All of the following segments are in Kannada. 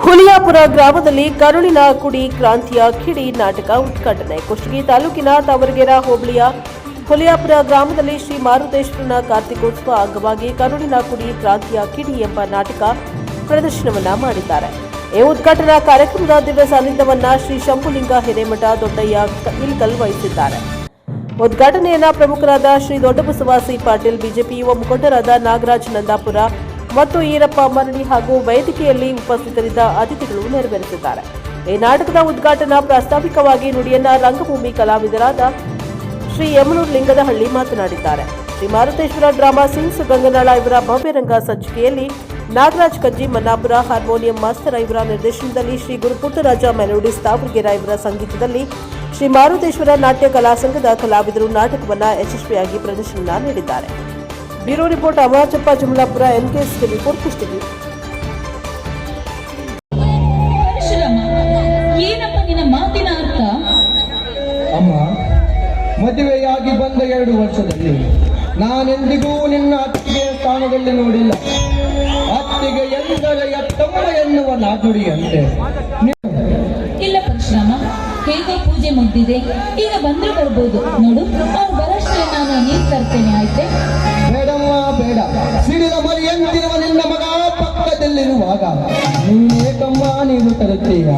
ಹುಲಿಯಾಪುರ ಗ್ರಾಮದಲ್ಲಿ ಕರುಳಿನ ಕುಡಿ ಕ್ರಾಂತಿಯ ಕಿಡಿ ನಾಟಕ ಉದ್ಘಾಟನೆ. ಕುಷ್ಟಗಿ ತಾಲೂಕಿನ ತವರಗೆರ ಹೋಬಳಿಯ ಹುಲಿಯಾಪುರ ಗ್ರಾಮದಲ್ಲಿ ಶ್ರೀ ಮಾರುತೇಶ್ವರನ ಕಾರ್ತಿಕೋತ್ಸವ ಅಂಗವಾಗಿ ಕರುಳಿನ ಕುಡಿ ಕ್ರಾಂತಿಯ ಕಿಡಿ ಎಂಬ ನಾಟಕ ಪ್ರದರ್ಶನವನ್ನ ಮಾಡಿದ್ದಾರೆ. ಈ ಉದ್ಘಾಟನಾ ಕಾರ್ಯಕ್ರಮದ ದಿವ್ಯ ಸಾನ್ನಿಧ್ಯವನ್ನ ಶ್ರೀ ಶಂಭುಲಿಂಗ ಹಿರೇಮಠ ದೊಡ್ಡಯ್ಯ ಇಲ್ಕಲ್ ವಹಿಸಿದ್ದಾರೆ. ಉದ್ಘಾಟನೆಯನ್ನ ಪ್ರಮುಖರಾದ ಶ್ರೀ ದೊಡ್ಡಬಸವ ಸಿ ಪಾಟೀಲ್, ಬಿಜೆಪಿ ಯುವ ಮುಖಂಡರಾದ ನಾಗರಾಜ್ ನಂದಾಪುರ ಮತ್ತು ಈರಪ್ಪ ಮರಳಿ ಹಾಗೂ ವೇದಿಕೆಯಲ್ಲಿ ಉಪಸ್ಥಿತರಿದ್ದ ಅತಿಥಿಗಳು ನೆರವೇರಿಸಿದ್ದಾರೆ. ಈ ನಾಟಕದ ಉದ್ಘಾಟನಾ ಪ್ರಾಸ್ತಾವಿಕವಾಗಿ ನುಡಿಯನ್ನ ರಂಗಭೂಮಿ ಕಲಾವಿದರಾದ ಶ್ರೀ ಯಮನೂರು ಲಿಂಗದಹಳ್ಳಿ ಮಾತನಾಡಿದ್ದಾರೆ. ಶ್ರೀ ಮಾರುತೇಶ್ವರ ಡ್ರಾಮಾ ಸಿಂಗ್ಸ್ ಗಂಗನಾಳ ಇವರ ಭವ್ಯರಂಗ ಸಂಚಿಕೆಯಲ್ಲಿ ನಾಗರಾಜ್ ಕಜ್ಜಿ ಮನ್ನಾಪುರ ಹಾರ್ಮೋನಿಯಂ ಮಾಸ್ತರ ಇವರ ನಿರ್ದೇಶನದಲ್ಲಿ ಶ್ರೀ ಗುರುಪುಟ್ಟರಾಜ ಮೆಲೋಡಿಸ್ ತಾವರ್ಗೆರ ಇವರ ಸಂಗೀತದಲ್ಲಿ ಶ್ರೀ ಮಾರುತೇಶ್ವರ ನಾಟ್ಯ ಕಲಾ ಸಂಘದ ಕಲಾವಿದರು ನಾಟಕವನ್ನು ಯಶಸ್ವಿಯಾಗಿ ಪ್ರದರ್ಶನ ನೀಡಿದ್ದಾರೆ. ರಿಪೋರ್ಟ್ अमरा चप्पा जुमलापुर ರಿಪೋರ್ಟ್ ಕುಷ್ಟಗಿ ಪರಶುರಾಮ ಏನಪ್ಪ ನಿನ್ನ ಮಾತಿನ ಅರ್ಥ? ಅಮ್ಮ ಮದುವೆಯಾಗಿ ಬಂದ ಎರಡು ವರ್ಷದಲ್ಲಿ ನಾನೆಂದಿಗೂ ನಿನ್ನ ಅತ್ತಿಗೆಯ ಸ್ಥಾನದಲ್ಲಿ ನೋಡಿಲ್ಲ. ಅತ್ತಿಗೆ ಎಂದರೆ ಎತ್ತಮ್ಮ ಎನ್ನುವ ನಾದುಡಿಯಂತೆ. ನಿ- ಇಲ್ಲ ಪರಶುರಾಮ ಹೇಗೋ ಪೂಜೆ ಮುಗ್ದಿದೆ. ಈಗ ಬಂದ್ರೆ ಬರ್ಬೋದು. ನೋಡು ಅವ್ರು ಬರಷ್ಟೇ ನಾನು ನೀರು ತರ್ತೇನೆ ಆಯ್ತೆ? ಸಿಡಿದ ಮರಿಯಂತಿರುವ ನಿನ್ನ ಮಗ ಪಕ್ಕದಲ್ಲಿರುವಾಗ ನೀನೇಕಮ್ಮ ನೀನು ತರುತ್ತೀಯ.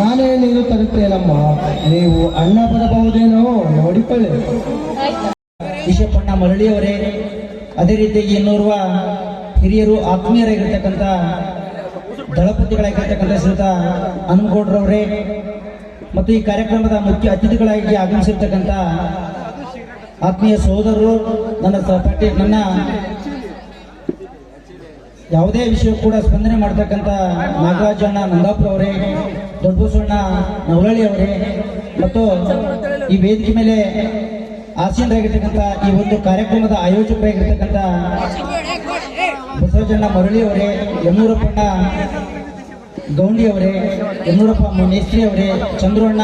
ನಾನೇ ನೀನು ತರುತ್ತೇನಮ್ಮ. ನೀವು ಅಣ್ಣ ಬರಬಹುದೇನೋ ನೋಡಿಕೊಳ್ಳಿ. ವಿಶ್ವಪಣ್ಣ ಮರಳಿಯವರೇ, ಅದೇ ರೀತಿಯಾಗಿ ಇನ್ನೋರ್ವ ಹಿರಿಯರು ಆತ್ಮೀಯರಾಗಿರ್ತಕ್ಕಂಥ ದಳಪತಿಗಳಾಗಿರ್ತಕ್ಕಂಥ ಶ್ರೀತ ಅನ್ಗೌಡ್ರವರೇ, ಮತ್ತು ಈ ಕಾರ್ಯಕ್ರಮದ ಮುಖ್ಯ ಅತಿಥಿಗಳಾಗಿ ಆಗಮಿಸಿರ್ತಕ್ಕಂಥ ಆತ್ಮೀಯ ಸಹೋದರರು ನನ್ನ ಸಹಪಾಠಿ, ನನ್ನ ಯಾವುದೇ ವಿಷಯ ಕೂಡ ಸ್ಪಂದನೆ ಮಾಡ್ತಕ್ಕಂಥ ನಾಗರಾಜಣ್ಣ ನಂದಾಪುರ ಅವರೇ, ದೊಡ್ಡಬಸವಣ್ಣ ನವರಳ್ಳಿ ಅವರೇ, ಮತ್ತು ಈ ವೇದಿಕೆ ಮೇಲೆ ಆಸೀನರಾಗಿರ್ತಕ್ಕಂಥ ಈ ಒಂದು ಕಾರ್ಯಕ್ರಮದ ಆಯೋಜಕರಾಗಿರ್ತಕ್ಕಂಥ ಬಸವಜಣ್ಣ ಮರಳಿ ಅವರೇ ಯಮೂರಪ್ಪಣ್ಣ ಗೌಂಡಿ ಅವರೇ ಯಮೂರಪ್ಪ ಮೇಸ್ತ್ರಿ ಅವರೇ, ಚಂದ್ರಣ್ಣ